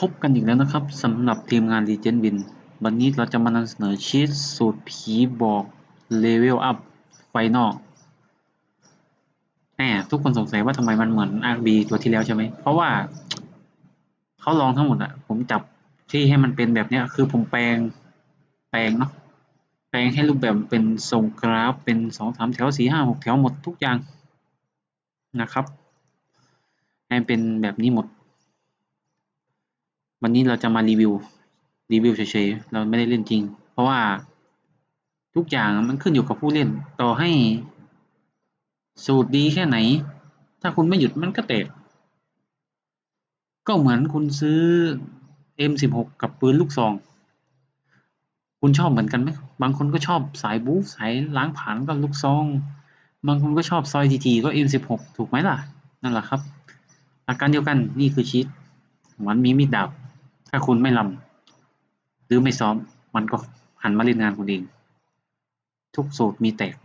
พบกันอีกแล้วนะครับสำหรับทีมงาน Legend Win วันนี้เราจะมานำเสนอชีตสูตรผีบอกเลเวลอัพไฟนอลแหมทุกคนสงสัยว่าทำไมมันเหมือน RB ตัวที่แล้วใช่ไหม เพราะว่า เขาลองทั้งหมดอะผมจับที่ให้มันเป็นแบบเนี้ย คือผมแปลง แปลงเนาะ แปลงให้รูปแบบเป็นทรงกราฟ เป็นสองสามแถวสี่ห้าหกแถวหมดทุกอย่างนะครับให้เป็นแบบนี้หมด วันนี้เราจะมารีวิวรีวิวเฉยๆเราไม่ได้เล่นจริง เพราะว่าทุกอย่างมันขึ้นอยู่กับผู้เล่น ต่อให้สูตรดีแค่ไหน ถ้าคุณไม่หยุดมันก็แตก ก็เหมือนคุณซื้อ M16 กับปืนลูกซอง คุณชอบเหมือนกันไหมบางคนก็ชอบสายบู๊สายล้างผ่านก็ลูกซอง บางคนก็ชอบซอยทีทีก็ M16 ถูกไหมล่ะ นั่นแหละครับหลักการเดียวกันนี่คือชีตมันมีมีดดาบ ถ้าคุณไม่ลำหรือไม่ซ้อม มันก็หันมาเล่นงานคุณเอง ทุกสูตรมีแตก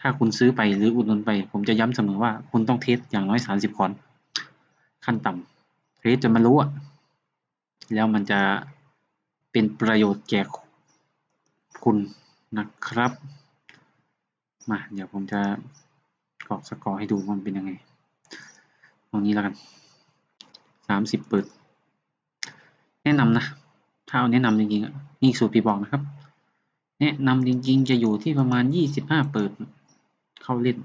ถ้าคุณซื้อไปหรืออุดหนุนไป ผมจะย้ำเสมอว่าคุณต้องเทสอย่างน้อยสามสิบคอนขั้นต่ำเทสจนมันรู้อะแล้วมันจะเป็นประโยชน์แก่คุณนะครับ มาเดี๋ยวผมจะกรอกสกอร์ให้ดูว่ามันเป็นยังไง ตรงนี้แล้วกัน สามสิบเปิด แนะนำนะ ถ้าเอาแนะนำจริงๆนี่สูตรพี่บอกนะครับ แนะนำจริงๆ จะอยู่ที่ประมาณยี่สิบห้าเปิด เข้าเล่น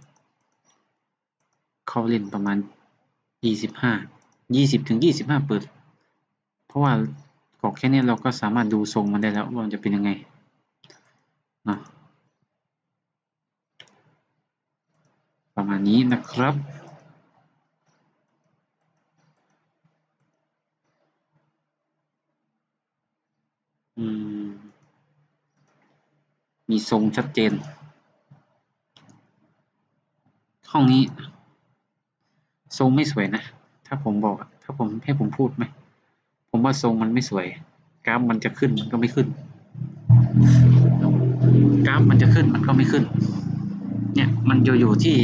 เข้าเล่นประมาณยี่สิบห้ายี่สิบถึงยี่สิบห้าเปิด เพราะว่ากรอกแค่นี้เราก็สามารถดูทรงมันได้แล้วว่ามันจะเป็นยังไงนะประมาณนี้นะครับ มีทรงชัดเจน ห้องนี้ ทรงไม่สวยนะ ถ้าผมบอก ถ้าผมให้ผมพูดไหม ผมว่าทรงมันไม่สวย กราฟมันจะขึ้นมันก็ไม่ขึ้น กราฟมันจะขึ้นมันก็ไม่ขึ้น เนี่ยมันอยู่อยู่ที่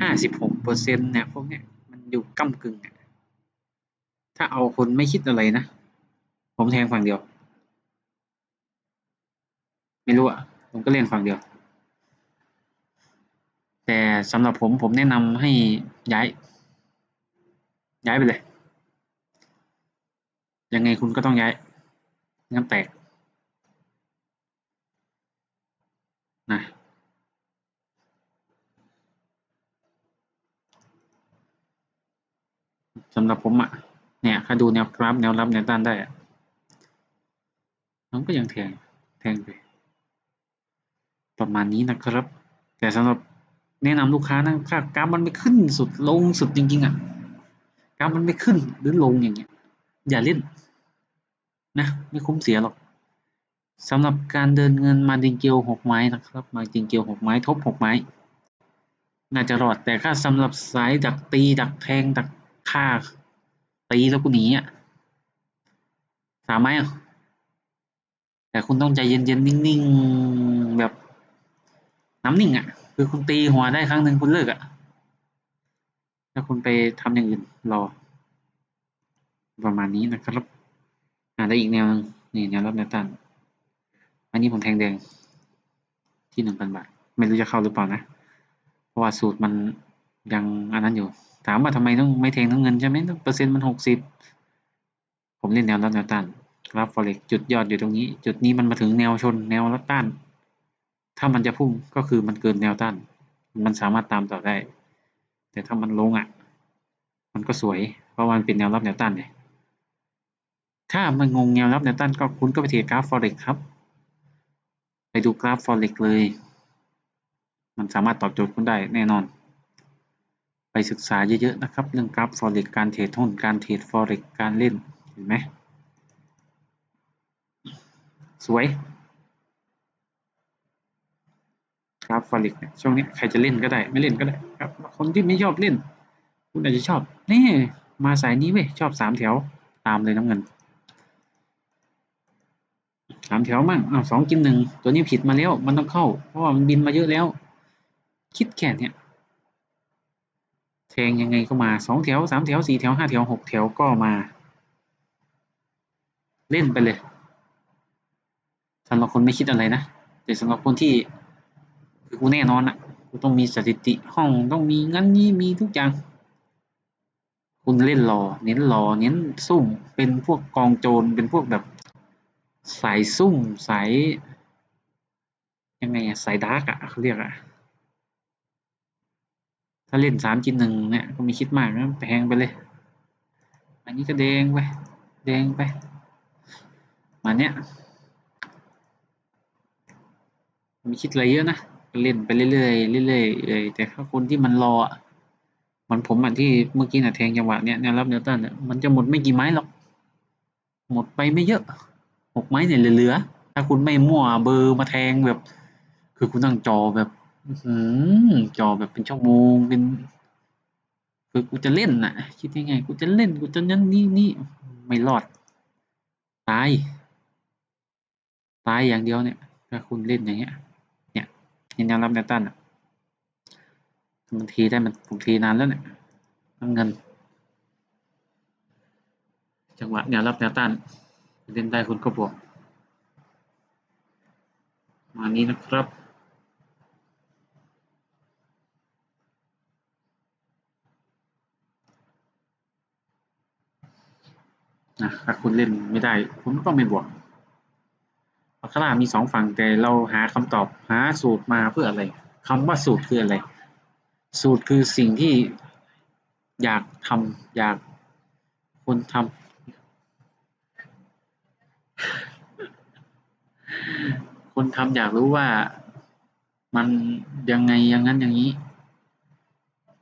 ห้าสิบหกเปอร์เซ็นเนี่ยพวกเนี้ยมันอยู่ก้ากึ่งถ้าเอาคนไม่คิดอะไรนะ ผมแทงฝั่งเดียว ไม่รู้อะ ผมก็เล่นฝั่งเดียว แต่สำหรับผมผมแนะนำให้ย้าย ย้ายไปเลย ยังไงคุณก็ต้องย้ายงั้นแตกนะสำหรับผมอะเนี่ยถ้าดูแนวกราฟแนวรับแนวต้านได้อะมันก็ยังแทงแทงไป ประมาณนี้นะครับ แต่สำหรับแนะนำลูกค้านะถ้ากราฟมันไม่ขึ้นสุดลงสุดจริง ๆอะกราฟมันไม่ขึ้นหรือลงอย่างเงี้ย อย่าเล่นนะไม่คุ้มเสียหรอกสำหรับการเดินเงินมาดิงเกลหกไม้นะครับ มาดิงเกลหกไม้ทบหกไม้ น่าจะรอดแต่ถ้าสำหรับสายดักตีดักแทงดักฆ่าตีแล้วกูหนีอะสามไม้อะแต่คุณต้องใจเย็นๆนิ่งๆแบบ น้ำนิ่งอะ คือคุณตีหัวได้ครั้งหนึ่งคุณเลิกอะถ้าคุณไปทำอย่างอื่นรอ ประมาณนี้นะครับอ่าได้อีกแนวนึงนี่แนวรับแนวต้านอันนี้ผมแทงแดงที่หนึ่งพันบาท ไม่รู้จะเข้าหรือเปล่านะ เพราะว่าสูตรมันยังอันนั้นอยู่ ถามว่าทำไมต้องไม่แทงทั้งเงินใช่ไหมเปอร์เซ็นต์มันหกสิบผมเล่นแนวรับแนวต้านกราฟฟอเร็กจุดยอดอยู่ตรงนี้ จุดนี้มันมาถึงแนวชนแนวรับต้าน ถ้ามันจะพุ่งก็คือมันเกินแนวต้าน มันสามารถตามต่อได้ แต่ถ้ามันลงอะ มันก็สวย เพราะมันเป็นแนวรับแนวต้านเนี่ยถ้ามันงงแนวรับแนวต้านก็คุณก็ไปเทรดกราฟฟอเรกครับ ไปดูกราฟฟอเรกเลย มันสามารถตอบโจทย์คุณได้แน่นอน ไปศึกษาเยอะๆนะครับ เรื่องกราฟฟอเรกการเทรดหุ้นการเทรดฟอเรกการเล่น เห็นไหมสวย กรา ฟอร็กเนี่ยช่วงนี้ใครจะเล่นก็ได้ไม่เล่นก็ได้ครับ คนที่ไม่ชอบเล่น คุณอาจจะชอบ นี่มาสายนี้เว้ยชอบสามแถวตามเลยน้ำเงินสามแถวมั่งอ้าวสองกินหนึ่งตัวนี้ผิดมาแล้ว มันต้องเข้า เพราะว่ามันบินมาเยอะแล้ว คิดแค่เนี้ยแทงยังไงก็มาสองแถวสามแถวสี่แถวห้าแถวหกแถวก็มา เล่นไปเลยสำหรับคนไม่คิดอะไรนะแต่สำหรับคนที่ กูแน่นอนอะกูต้องมีสถิติห้องต้องมีงั้นนี่มีทุกอย่าง คุณเล่นรอ เน้นรอ เน้นซุ่ม เป็นพวกกองโจร เป็นพวกแบบสายซุ่ม สาย ยังไงอะสายดาร์กอะเขาเรียกอะถ้าเล่นสามจินหนึ่งเนี่ย ก็ม่คิดมากนะแพงไปเลย อันนี้ก็แดงไป แดงไป มาเนี้ยม่คิดอะไรเยอะนะ เล่นไปเรื่อยๆเรื่อยๆเลยแต่ถ้าคนที่มันรออะมันผมอะที่เมื่อกี้น่ะแทงจังหวะเนี้ยแนวรับแนวต้านเนี่ยมันจะหมดไม่กี่ไม้หรอกหมดไปไม่เยอะหกไม้เนี่ยเหลือๆถ้าคุณไม่มั่วเบอร์มาแทงแบบ คือคุณตั้งจอแบบอื้อหือจอแบบเป็นชั่วโมงเป็นคือกูจะเล่นน่ะ คิดยังไงกูจะเล่นกูจะนั่นนี่นี่ไม่รอดตายตายอย่างเดียวเนี่ยถ้าคุณเล่นอย่างเงี้ย เนี่ยเห็นแนวรับแนวต้านอะบางทีได้มันบางทีนานแล้วเนี่ยเงิน จังหวะแนวรับแนวต้านเล่นได้คุณก็บวกมานี้นะครับนะถ้าคุณเล่นไม่ได้ คุณก็ต้องไม่บวก อัครามีสองฝั่งแต่เราหาคำตอบหาสูตรมาเพื่ออะไรคำว่าสูตรคืออะไร สูตรคือสิ่งที่อยากทำอยากคนทำคนทำอยากรู้ว่ามันยังไงอย่างนั้นอย่างนี้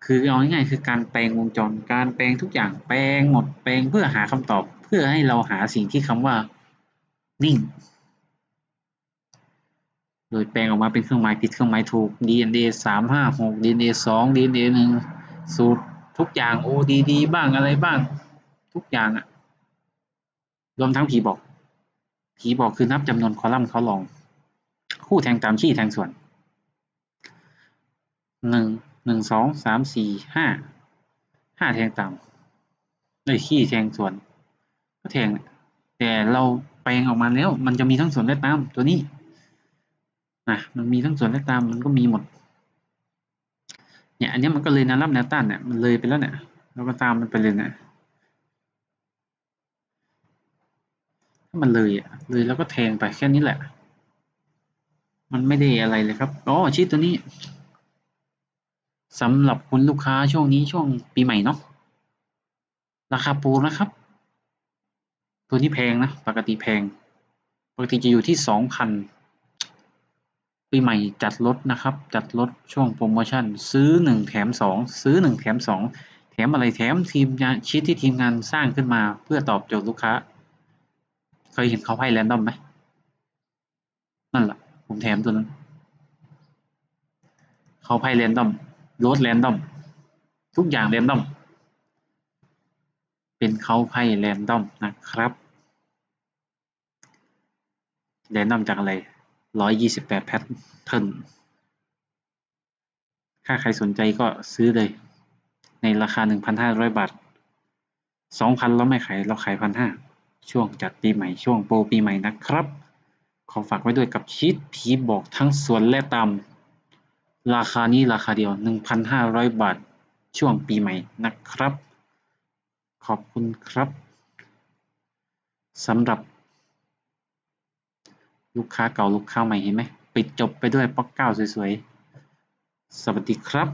คือเอาง่ายๆคือการแปลงวงจร การแปลงทุกอย่างแปลงหมดแปลงเพื่อหาคำตอบ เพื่อให้เราหาสิ่งที่คำว่านิ่ง โดยแปลงออกมาเป็นเครื่องหมายผิดเครื่องหมายถูก DNA สามห้าหก DNA สอง DNA หนึ่งสูตรทุกอย่าง ODD บ้างอะไรบ้าง ทุกอย่างอะรวมทั้งผีบอก ผีบอกคือนับจำนวนคอลัมน์เขาลอง คู่แทงตามชี้แทงส่วน หนึ่ง หนึ่ง สอง สาม สี่ ห้า ห้าแทงตามเอ้ยขี้แทงส่วน ก็แทง แต่เราแปลงออกมาแล้ว มันจะมีทั้งส่วนและตามตัวนี้ นะมันมีทั้งส่วนและตามมันก็มีหมด เนี่ยอันนี้มันก็เลยแนวรับแนวต้านเนี่ยมันเลยไปแล้วเนี่ยเราก็ตามมันไปเลยเนี่ยถ้ามันเลยอะเลยแล้วก็แทงไปแค่นี้แหละ มันไม่ได้อะไรเลยครับอ๋อชีตตัวนี้สำหรับคุณลูกค้าช่วงนี้ช่วงปีใหม่เนาะราคาปรนะครับ ตัวนี้แพงนะ ปกติแพง ปกติจะอยู่ที่สองพัน ปีใหม่จัดลดนะครับ จัดลดช่วงโปรโมชั่น ซื้อหนึ่งแถมสองซื้อหนึ่งแถมสองแถมอะไรแถมทีมงานชีตที่ทีมงานสร้างขึ้นมาเพื่อตอบโจทย์ลูกค้า เคยเห็นเขาให้แรนดอมไหมนั่นแหละผมแถมตัวนั้นเขาให้แรนดอมโลดแรนดอมทุกอย่างแรนดอมเป็นเขาไพ่แรนดอมนะครับแรนดอมจากอะไร ร้อยยี่สิบแปดแพทเทิร์นถ้าใครสนใจก็ซื้อเลย ในราคาหนึ่งพันห้าร้อยบาทสองพันเราไม่ขายเราขายพันห้าช่วงจัดปีใหม่ช่วงโปรปีใหม่นะครับ ขอฝากไว้ด้วยกับชีตผีบอกทั้งส่วนและตามราคานี้ราคาเดียว 1,500 บาท ช่วงปีใหม่นะครับ ขอบคุณครับสำหรับ ลูกค้าเก่าลูกค้าใหม่เห็นไหมปิดจบไปด้วยป๊อกเก้าสวยๆ สวัสดีครับ